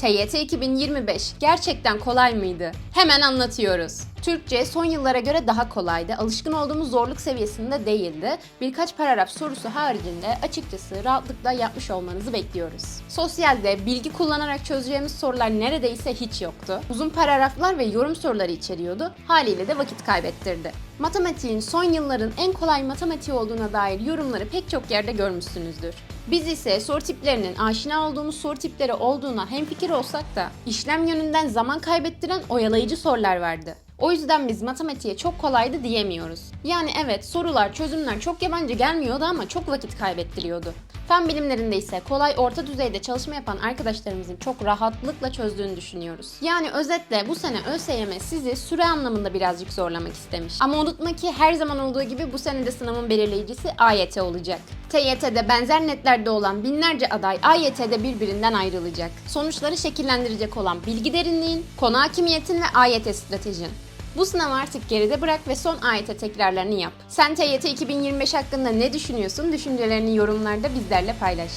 TYT 2025 gerçekten kolay mıydı? Hemen anlatıyoruz. Türkçe son yıllara göre daha kolaydı. Alışkın olduğumuz zorluk seviyesinde değildi. Birkaç paragraf sorusu haricinde açıkçası rahatlıkla yapmış olmanızı bekliyoruz. Sosyalde bilgi kullanarak çözeceğimiz sorular neredeyse hiç yoktu. Uzun paragraflar ve yorum soruları içeriyordu. Haliyle de vakit kaybettirdi. Matematiğin son yılların en kolay matematiği olduğuna dair yorumları pek çok yerde görmüşsünüzdür. Biz ise soru tiplerinin aşina olduğumuz soru tipleri olduğuna hemfikir olsak da işlem yönünden zaman kaybettiren oyalayıcı sorular vardı. O yüzden biz matematiğe çok kolaydı diyemiyoruz. Yani evet sorular, çözümler çok yabancı gelmiyordu ama çok vakit kaybettiriyordu. Fen bilimlerinde ise kolay orta düzeyde çalışma yapan arkadaşlarımızın çok rahatlıkla çözdüğünü düşünüyoruz. Yani özetle bu sene ÖSYM sizi süre anlamında birazcık zorlamak istemiş. Ama unutma ki her zaman olduğu gibi bu sene de sınavın belirleyicisi AYT olacak. TYT'de benzer netlerde olan binlerce aday AYT'de birbirinden ayrılacak. Sonuçları şekillendirecek olan bilgi derinliğin, konu hakimiyetin ve AYT stratejin. Bu sınavı artık geride bırak ve son AYT tekrarlarını yap. Sen TYT 2025 hakkında ne düşünüyorsun? Düşüncelerini yorumlarda bizlerle paylaş.